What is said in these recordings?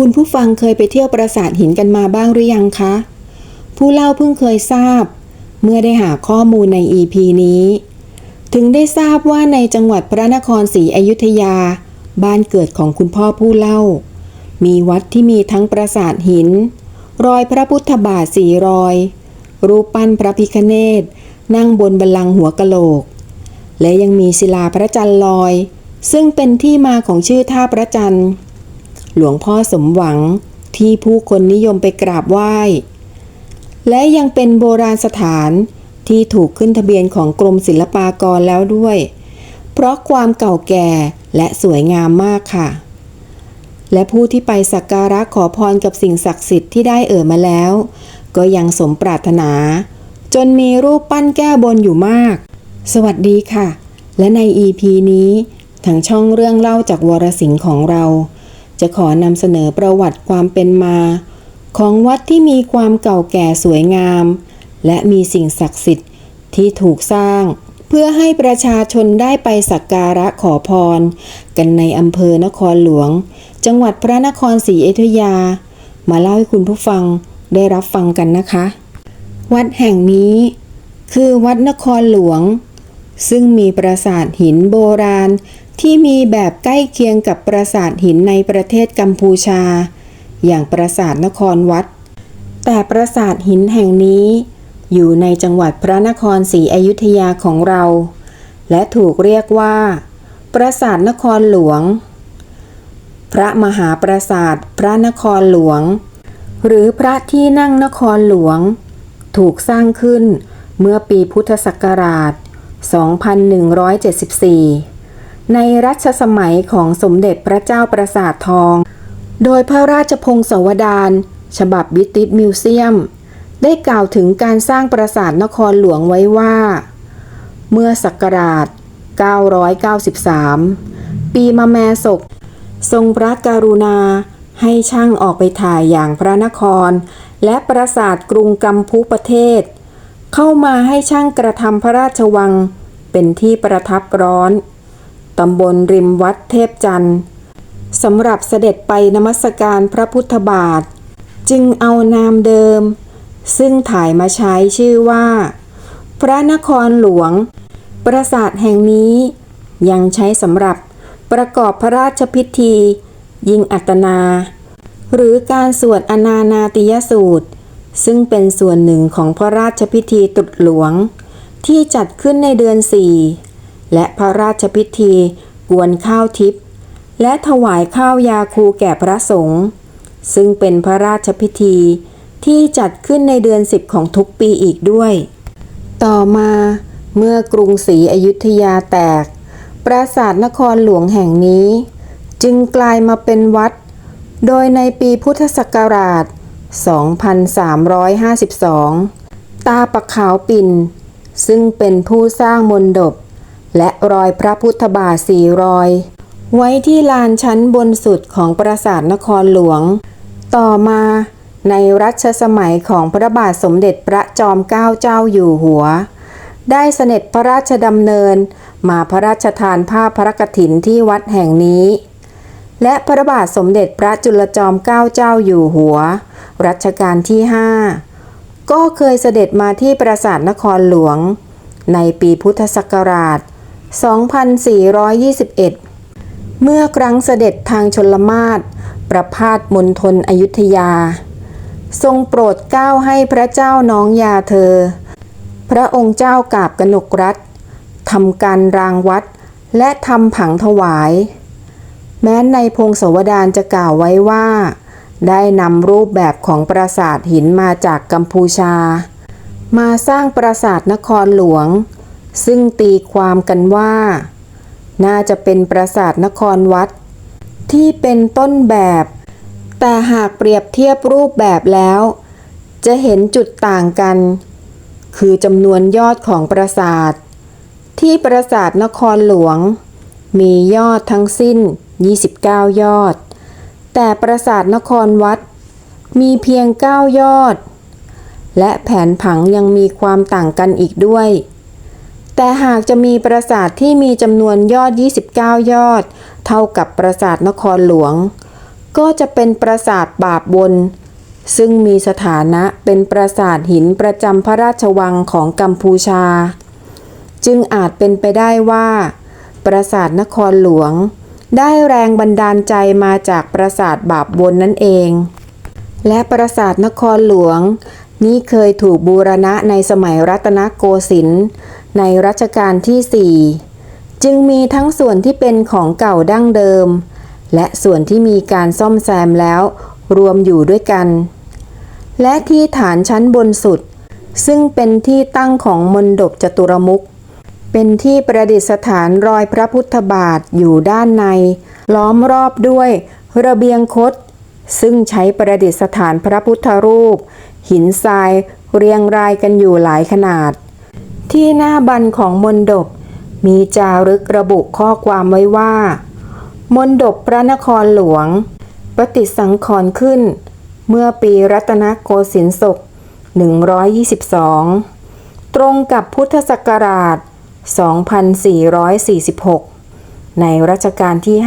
คุณผู้ฟังเคยไปเที่ยวปราสาทหินกันมาบ้างหรือยังคะ ผู้เล่าเพิ่งเคยทราบ เมื่อได้หาข้อมูลใน EP นี้ ถึงได้ทราบว่าในจังหวัดพระนครศรีอยุธยา บ้านเกิดของคุณพ่อผู้เล่า มีวัดที่มีทั้งปราสาทหิน รอยพระพุทธบาทสี่รอย รูปปั้นพระพิคเนตนั่งบนบัลลังก์หัวกะโหลก และยังมีศิลาพระจันทร์ลอย ซึ่งเป็นที่มาของชื่อท่าพระจันทร์ หลวงพ่อสมหวังที่ผู้คนนิยมไปกราบไหว้ และยังเป็นโบราณสถานที่ถูกขึ้นทะเบียนของกรมศิลปากรแล้วด้วย เพราะความเก่าแก่และสวยงามมากค่ะ และผู้ที่ไปสักการะขอพรกับสิ่งศักดิ์สิทธิ์ที่ได้เอ่ยมาแล้ว ก็ยังสมปรารถนา จนมีรูปปั้นแก้บนอยู่มาก สวัสดีค่ะ และใน EP นี้ทางช่องเรื่องเล่าจากวรสิงห์ของเรา จะขอนำเสนอประวัติความเป็นมา ของวัดที่มีความเก่าแก่สวยงาม และมีสิ่งศักดิ์สิทธิ์ที่ถูกสร้าง เพื่อให้ประชาชนได้ไปสักการะขอพร กันในอำเภอนครหลวง จังหวัดพระนครศรีอยุธยา มาเล่าให้คุณผู้ฟังได้รับฟังกันนะคะ วัดแห่งนี้ คือวัดนครหลวง ซึ่งมีปราสาทหินโบราณ ที่มีแบบใกล้เคียงกับปราสาทหินในประเทศกัมพูชา อย่างปราสาทนครวัด แต่ปราสาทหินแห่งนี้ อยู่ในจังหวัดพระนครศรีอยุธยาของเรา และถูกเรียกว่า ปราสาทนครหลวง พระมหาปราสาทพระนครหลวง หรือพระที่นั่งนครหลวง ถูกสร้างขึ้นเมื่อปีพุทธศักราช 2174 ในรัชสมัยของสมเด็จพระเจ้าประสาททอง โดยพระราชพงศาวดารฉบับบิติสมิวเซียม ได้กล่าวถึงการสร้างปราสาทนครหลวงไว้ว่า เมื่อศักราช 993 ปีมะแมศก ทรงพระกรุณาให้ช่างออกไปถ่ายอย่างพระนคร และปราสาทกรุงกัมพูประเทศ เข้ามาให้ช่างกระทำพระราชวัง เป็นที่ประทับร้อน ตำบลริมวัดเทพจันทร์สำหรับเสด็จไปนมัสการพระพุทธบาท จึงเอานามเดิม ซึ่งถ่ายมาใช้ชื่อว่า พระนครหลวง ปราสาทแห่งนี้ ยังใช้สำหรับประกอบพระราชพิธี ยิงอัตนา หรือการสวดอนานาติยสูตร ซึ่งเป็นส่วนหนึ่งของพระราชพิธีตรุษหลวง ที่จัดขึ้นในเดือนสี่ และพระราชพิธีกวนข้าวทิพย์และถวายข้าวยาคูแก่พระสงฆ์ซึ่งเป็นพระราชพิธีที่จัดขึ้นในเดือนสิบของทุกปีอีกด้วย ต่อมาเมื่อกรุงศรีอยุธยาแตก ปราสาทนครหลวงแห่งนี้ จึงกลายมาเป็นวัด โดยในปีพุทธศักราช 2352 ตาปะขาวปิ่น ซึ่งเป็นผู้สร้างมนดบ และรอยพระพุทธบาทสี่รอย ไว้ที่ลานชั้นบนสุดของปราสาทนครหลวง ต่อมาในรัชสมัยของพระบาทสมเด็จพระจอมเกล้าเจ้าอยู่หัว ได้เสด็จพระราชดำเนิน มาพระราชทานผ้าพระกฐินที่วัดแห่งนี้ และพระบาทสมเด็จพระจุลจอมเกล้าเจ้าอยู่หัว รัชกาลที่5ก็เคยเสด็จมาที่ปราสาทนครหลวง ในปีพุทธศักราช 2421 เมื่อครั้งเสด็จทางชนลมาศประพาสมณฑลอยุธยา ทรงโปรดเก้าให้พระเจ้าน้องยาเธอ พระองค์เจ้ากาบกนกรัฐทำการรางวัดและทำผังถวาย แม้ในพงศาวดารจะกล่าวไว้ว่า ได้นำรูปแบบของปราสาทหินมาจากกัมพูชา มาสร้างปราสาทนครหลวง ซึ่งตีความกันว่า น่าจะเป็นปราสาทนครวัด ที่เป็นต้นแบบ แต่หากเปรียบเทียบรูปแบบแล้ว จะเห็นจุดต่างกัน คือจำนวนยอดของปราสาท ที่ปราสาทนครหลวง มียอดทั้งสิ้น 29 ยอด แต่ปราสาทนครวัด มีเพียง 9 ยอด และแผนผังยังมีความต่างกันอีกด้วย แต่หากจะมีปราสาทที่มีจำนวนยอด 29 ยอด เท่ากับปราสาทนครหลวง ก็จะเป็นปราสาทบาปวนซึ่งมีสถานะเป็นปราสาทหินประจำพระราชวังของกัมพูชา จึงอาจเป็นไปได้ว่า ปราสาทนครหลวง ได้แรงบันดาลใจมาจากปราสาทบาปวนนั่นเอง และปราสาทนครหลวง นี้เคยถูกบูรณะในสมัยรัตนโกสินทร์ ในรัชกาลที่ 4 จึงมีทั้งส่วนที่เป็นของเก่าดั้งเดิม และส่วนที่มีการซ่อมแซมแล้วรวมอยู่ด้วยกัน และที่ฐานชั้นบนสุด ซึ่งเป็นที่ตั้งของมนดบจตุรมุขเป็นที่ประดิษฐานรอยพระพุทธบาทอยู่ด้านใน ล้อมรอบด้วยระเบียงคดซึ่งใช้ประดิษฐานพระพุทธรูป หินทรายเรียงรายกันอยู่หลายขนาด ที่หน้าบันของมนดบมีจารึกระบุข้อความไว้ว่า มนดบพระนครหลวง ปฏิสังขรณ์ขึ้น เมื่อปีรัตนโกสินทร์ศก 122 ตรงกับพุทธศักราช 2446 ในรัชกาลที่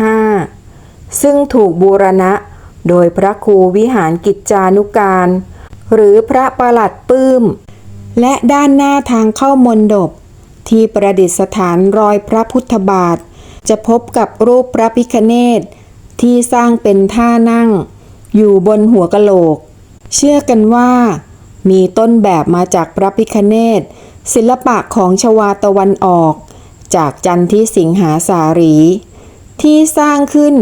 5 ซึ่งถูกบูรณะโดยพระครูวิหารกิจจานุการ หรือพระประหลัดปื้ม และด้านหน้าทางเข้ามนดบ ที่ประดิษฐานรอยพระพุทธบาท จะพบกับรูปพระพิคเนตที่สร้างเป็นท่านั่ง อยู่บนหัวกะโหลก เชื่อกันว่า มีต้นแบบมาจากพระพิคเนตศิลปะของชวาตะวันออก จากจันทิสิงหาสารี ที่สร้างขึ้น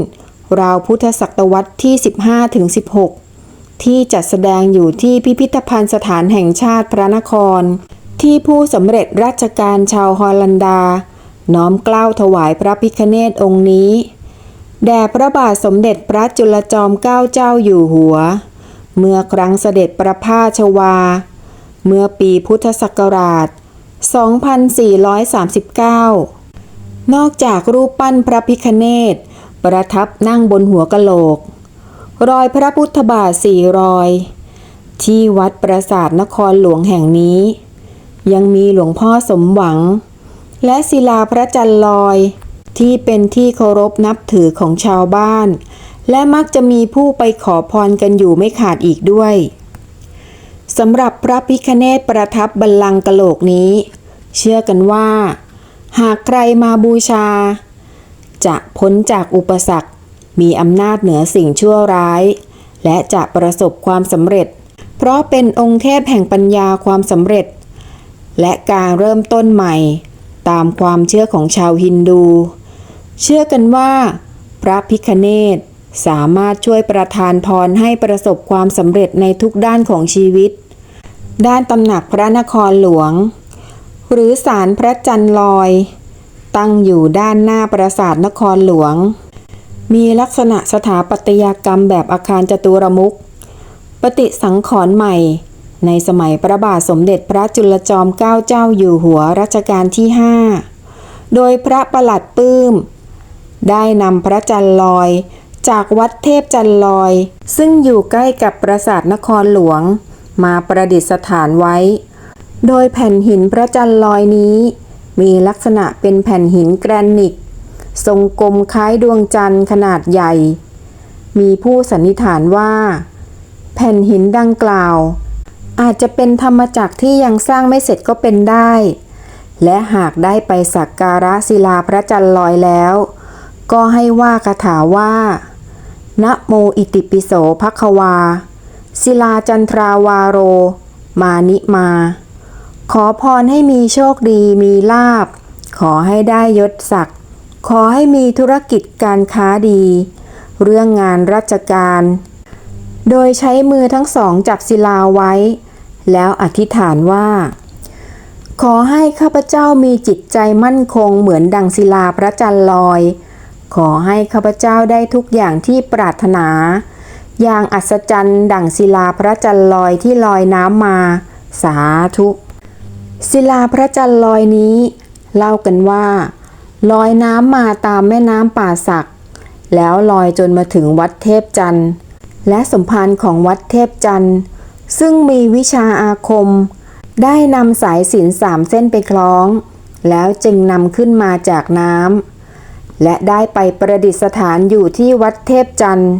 ราวพุทธศตวรรษที่ 15ถึง16 ที่จัดแสดงอยู่ที่พิพิธภัณฑ์สถานแห่งชาติพระนคร ที่ผู้สำเร็จราชการชาวฮอลันดา น้อมเกล้าวถวายพระพิคเนตองค์นี้แด่พระบาทสมเด็จพระจุลจอมเกล้าเจ้าอยู่หัว เมื่อครั้งเสด็จประพาสชวา เมื่อปีพุทธศักราช 2439 นอกจากรูปปั้นพระพิคเนตประทับนั่งบนหัวกะโหลก รอยพระพุทธบาทสี่รอย ที่วัดปราสาทนครหลวงแห่งนี้ ยังมีหลวงพ่อสมหวัง และศิลาพระจันทร์ลอย ที่เป็นที่เคารพนับถือของชาวบ้าน และมักจะมีผู้ไปขอพรกันอยู่ไม่ขาดอีกด้วยสำหรับพระพิคเนตประทับบัลลังก์กะโหลกนี้ เชื่อกันว่า หากใครมาบูชา จะพ้นจากอุปสรรค มีอำนาจเหนือสิ่งชั่วร้าย และจะประสบความสำเร็จ เพราะเป็นองค์เทพแห่งปัญญาความสำเร็จ และการเริ่มต้นใหม่ ตามความเชื่อของชาวฮินดู เชื่อกันว่า พระพิคเนตสามารถช่วยประทานพรให้ประสบความสำเร็จในทุกด้านของชีวิต ด้านตำหนักพระนครหลวง หรือศาลพระจันทร์ลอย ตั้งอยู่ด้านหน้าปราสาทนครหลวง มีลักษณะสถาปัตยกรรมแบบอาคารจตุรมุข ปฏิสังขรณ์ใหม่ ในสมัยพระบาทสมเด็จพระจุลจอมเกล้าเจ้าอยู่หัวรัชกาลที่ 5 โดยพระประหลัดปื้ม ได้นำพระจันทร์ลอยจากวัดเทพจันทร์ลอย ซึ่งอยู่ใกล้กับปราสาทนครหลวง มาประดิษฐานไว้ โดยแผ่นหินพระจันทร์ลอยนี้ มีลักษณะเป็นแผ่นหินแกรนิต ทรงกลมคล้ายดวงจันทร์ขนาดใหญ่ มีผู้สันนิษฐานว่า แผ่นหินดังกล่าว อาจจะเป็นธรรมจักรที่ยังสร้างไม่เสร็จก็เป็นได้ และหากได้ไปสักการะศิลาพระจันทร์ลอยแล้ว ก็ให้ว่าคาถาว่า นะโมอิติปิโสภควา ศิลาจันทราวาโร มานิมา ขอพรให้มีโชคดีมีลาบ ขอให้ได้ยศศักดิ ขอให้มีธุรกิจการค้าดี เรื่องงานราชการ โดยใช้มือทั้งสองจับศิลาไว้ แล้วอธิษฐานว่า ขอให้ข้าพเจ้ามีจิตใจมั่นคงเหมือนดังศิลาพระจันทร์ลอย ขอให้ข้าพเจ้าได้ทุกอย่างที่ปรารถนา อย่างอัศจรรย์ดั่งศิลาพระจันทร์ลอยที่ลอยน้ำมา สาธุศิลาพระจันทร์ลอยนี้ เล่ากันว่า ลอยน้ำมาตามแม่น้ำป่าสัก แล้วลอยจนมาถึงวัดเทพจันทร์ และสมภารของวัดเทพจันทร์ ซึ่งมีวิชาอาคม ได้นำสายสินสามเส้นไปคล้อง แล้วจึงนำขึ้นมาจากน้ำและได้ไปประดิษฐานอยู่ที่วัดเทพจันทร์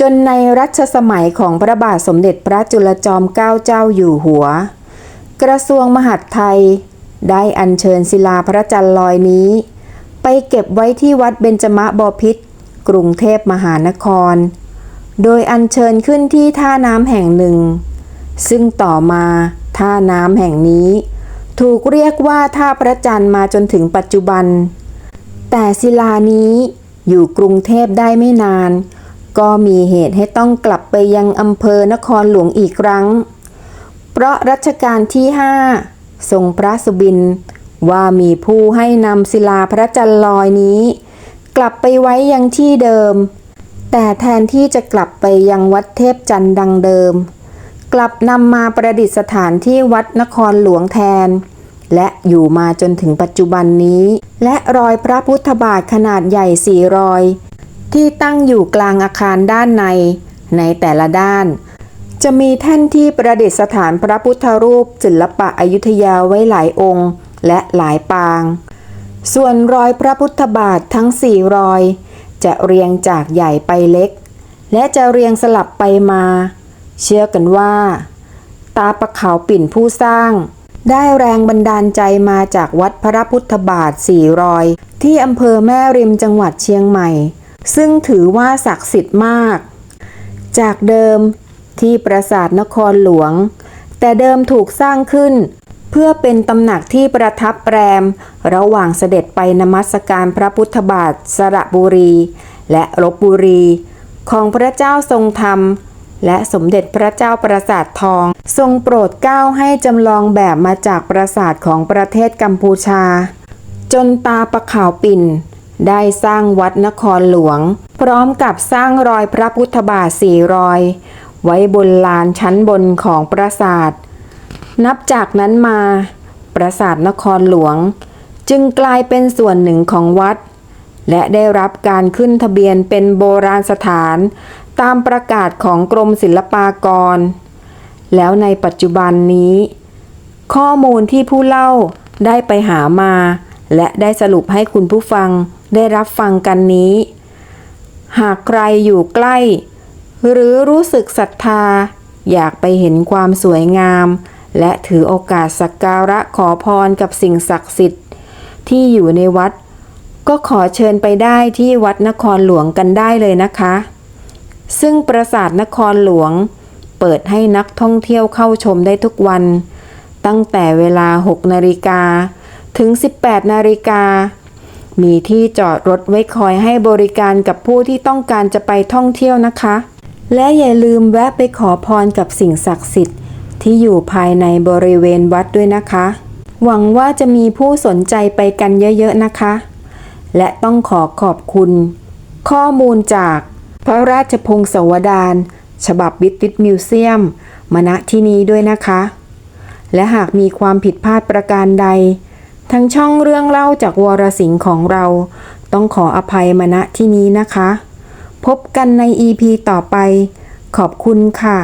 จนในรัชสมัยของพระบาทสมเด็จพระจุลจอมเกล้าเจ้าอยู่หัว กระทรวงมหาดไทย ได้อัญเชิญศิลาพระจันทร์ลอยนี้ ไปเก็บไว้ที่วัดเบญจมบพิตรกรุงเทพมหานคร โดยอัญเชิญขึ้นที่ท่าน้ำแห่งหนึ่ง ซึ่งต่อมาท่าน้ำแห่งนี้ ถูกเรียกว่าท่าพระจันทร์มาจนถึงปัจจุบัน แต่ศิลานี้อยู่กรุงเทพได้ไม่นาน ก็มีเหตุให้ต้องกลับไปยังอำเภอนครหลวงอีกครั้ง เพราะรัชกาลที่ห้า ทรงพระสุบิน ว่ามีผู้ให้นำศิลาพระจันทร์ลอยนี้ กลับไปไว้ยังที่เดิม แต่แทนที่จะกลับไปยังวัดเทพจันทร์ดังเดิม กลับนำมาประดิษฐานที่วัดนครหลวงแทน และอยู่มาจนถึงปัจจุบันนี้ และรอยพระพุทธบาทขนาดใหญ่สี่รอย ที่ตั้งอยู่กลางอาคารด้านใน ในแต่ละด้าน จะมีแท่นที่ประดิษฐานพระพุทธรูปศิลปะอยุธยาไว้หลายองค์ และหลายปาง ส่วนรอยพระพุทธบาททั้งสี่รอย จะเรียงจากใหญ่ไปเล็ก และจะเรียงสลับไปมา เชื่อกันว่า ตาประขาวปิ่นผู้สร้าง ได้แรงบันดาลใจมาจากวัดพระพุทธบาทสี่รอย ที่อำเภอแม่ริมจังหวัดเชียงใหม่ ซึ่งถือว่าศักดิ์สิทธิ์มาก จากเดิม ที่ปราสาทนครหลวง แต่เดิมถูกสร้างขึ้น เพื่อเป็นตำหนักที่ประทับแรม ระหว่างเสด็จไปนมัสการพระพุทธบาทสระบุรี และลบบุรี ของพระเจ้าทรงธรรม และสมเด็จพระเจ้าปราสาททอง ทรงโปรดเกล้าให้จำลองแบบมาจากปราสาทของประเทศกัมพูชา จนตาประขาวปิ่นได้สร้างวัดนครหลวง พร้อมกับสร้างรอยพระพุทธบาทสี่รอย ไว้บนลานชั้นบนของปราสาท นับจากนั้นมา ปราสาทนครหลวง จึงกลายเป็นส่วนหนึ่งของวัด และได้รับการขึ้นทะเบียนเป็นโบราณสถาน ตามประกาศของกรมศิลปากร แล้วในปัจจุบันนี้ ข้อมูลที่ผู้เล่าได้ไปหามา และได้สรุปให้คุณผู้ฟังได้รับฟังกันนี้ หากใครอยู่ใกล้ หรือรู้สึกศรัทธา อยากไปเห็นความสวยงาม และถือโอกาสสักการะขอพรกับสิ่งศักดิ์สิทธิ์ ที่อยู่ในวัด ก็ขอเชิญไปได้ที่วัดนครหลวงกันได้เลยนะคะ ซึ่งปราสาทนครหลวง เปิดให้นักท่องเที่ยวเข้าชมได้ทุกวัน ตั้งแต่เวลา 6 นาฬิกาถึง 18 นาฬิกา มีที่จอดรถไว้คอยให้บริการกับผู้ที่ต้องการจะไปท่องเที่ยวนะคะ และอย่าลืมแวะไปขอพรกับสิ่งศักดิ์สิทธิ์ที่อยู่ภายในบริเวณวัดด้วยนะคะ หวังว่าจะมีผู้สนใจไปกันเยอะๆนะคะ และต้องขอขอบคุณ ข้อมูลจากพระราชพงศาวดารฉบับบิทติสมิวเซียมมาณที่นี้ด้วยนะคะ และหากมีความผิดพลาดประการใด ทั้งช่องเรื่องเล่าจากวรสิงห์ของเรา ต้องขออภัยมาณที่นี้นะคะ พบกันใน EP ต่อไป ขอบคุณค่ะ